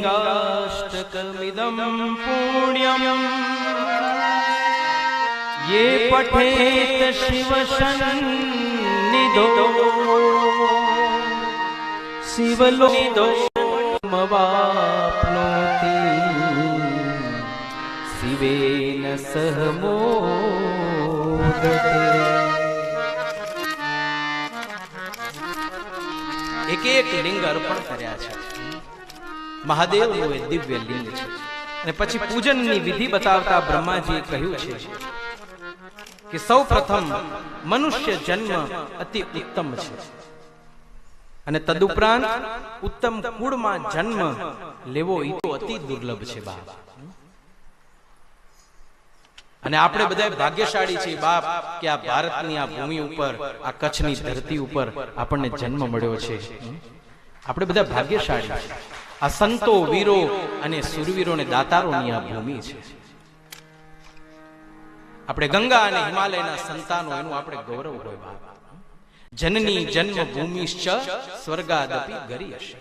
लिङ्गाष्टकमिदं पुण्यम् ये पठेत शिवसन्निधो शिवलोनिदो मवाप्नोति शिवेन सह मोदते એક એક લિંગ અર્પણ કર્યા છે મહાદેવનું એ દિવ્ય લિંગ છે. અને પછી પૂજનની વિધિ બતાવતા બ્રહ્માજીએ કહ્યું છે કે સૌ પ્રથમ મનુષ્ય જન્મ અતિ ઉત્તમ છે. અને તદુપરાંત ઉત્તમ કુળમાં જન્મ લેવો એ તો અતિ દુર્લભ છે બાપ. અને આપણે બધા ભાગ્યશાળી છીએ બાપ કે આ ભારતની આ ભૂમિ ઉપર આ કચ્છની ધરતી ઉપર આપણને જન્મ મળ્યો છે. આપણે બધા ભાગ્યશાળી છીએ. આ સંતો વીરો અને સુરવીરો અને દાતારોની આ ભૂમિ છે. આપણે ગંગા અને હિમાલયના સંતાનો, એનું આપણે ગૌરવ હોય જનની જન્મ ભૂમિશ્ચ સ્વર્ગાદપી ગરીયશ.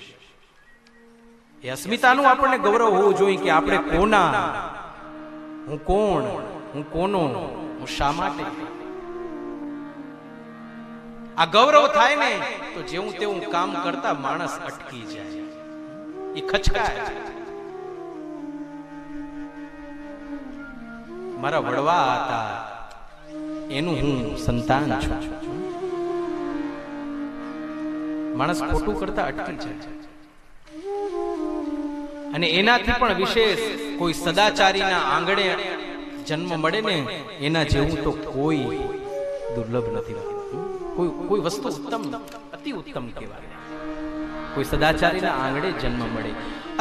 એ અસ્મિતાનું આપણને ગૌરવ હોવું જોઈએ કે આપણે કોના? હું કોણ? હું કોનો? હું શા માટે? આ ગૌરવ થાય ને, તો જેવું તેવું કામ કરતા માણસ અટકી જાય. એ ખચકાય. મારા વડવા હતા. એનું હું સંતાન છું. માણસ ખોટું કરતા અટકી જાય. અને એનાથી પણ વિશેષ કોઈ સદાચારીના આંગણે જન્મ મળે ને એના જેવું તો કોઈ દુર્લભ નથી. કોઈ કોઈ વસ્તુ ઉત્તમ, અતિ ઉત્તમ કહેવાય. કોઈ સદાચારીના આંગણે જન્મ મળે.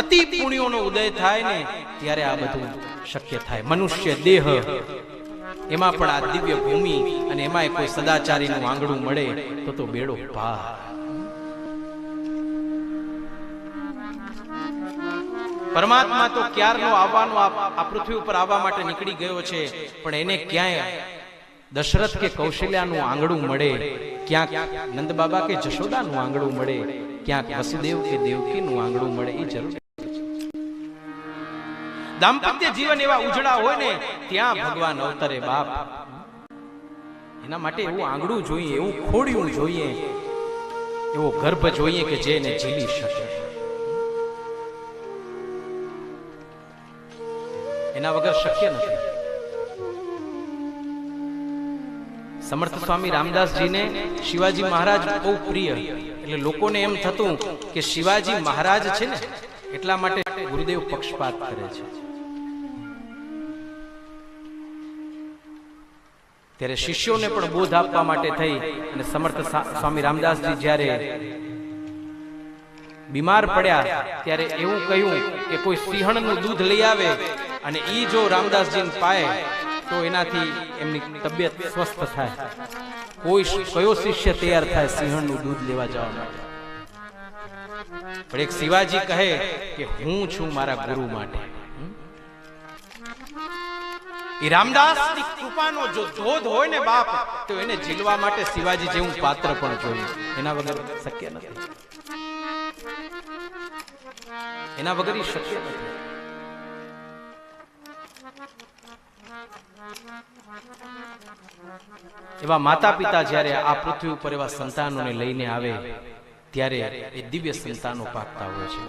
અતિ પુણ્યોનો ઉદય થાય ને ત્યારે આ બધું શક્ય થાય. મનુષ્ય દેહ, એમાં પણ આ દિવ્ય ભૂમિ અને એમાં કોઈ સદાચારીનું આંગણું મળે તો તો બેડો પાર. પરમાત્મા તો ક્યારનો આવવાનો આ પૃથ્વી ઉપર આવવા માટે નીકળી ગયો છે, પણ એને ક્યાંય દશરથ કે કૌશલ્યાનું આંગણું મળે, ક્યાંક નંદ બાબા કે જશોદાનું આંગણું મળે ક્યાંક વસુદેવ કે દેવકીનું આંગણું મળે એ જરૂર દાંપત્ય જીવન એવા ઉજળા હોય ને, ત્યાં ભગવાન અવતરે બાપ. એના માટે એવું આંગણું જોઈએ, એવું ખોડિયું જોઈએ, એવો ગર્ભ જોઈએ કે જેને જીલી શકે. એના વગર શક્ય નથી. સમર્થ સ્વામી રામદાસજીને શિવાજી મહારાજ બહુ પ્રિય. એટલે લોકોને એમ થતું કે શિવાજી મહારાજ છે ને, એટલા માટે ગુરુદેવ પક્ષપાત કરે છે. ત્યારે શિષ્યોને પણ બોધ આપવા માટે થઈ અને સમર્થ સ્વામી રામદાસજી જ્યારે બીમાર પડ્યા, ત્યારે એવું કહ્યું કે કોઈ સિંહણનું દૂધ લઈ આવે અને ઈ જો રામદાસજીને પાય તો એનાથી એમની તબિયત સ્વસ્થ થાય. કોઈ કયો શિષ્ય તૈયાર થાય સિંહણનું દૂધ લેવા જવા માટે? પણ એક શિવાજી કહે કે હું છું મારા ગુરુ માટે. એ રામદાસની કૃપાનો જો ધોધ હોય ને બાપ, તો એને જીલવા માટે શિવાજી જેવું પાત્ર પણ જોઈએ એના વગર શક્ય નથી. એના વગર શક્ય નથી. એવા માતા પિતા જ્યારે આ પૃથ્વી ઉપર એવા સંતાનોને લઈને આવે, ત્યારે એ દિવ્ય સંતાનો પાકતા હોય છે.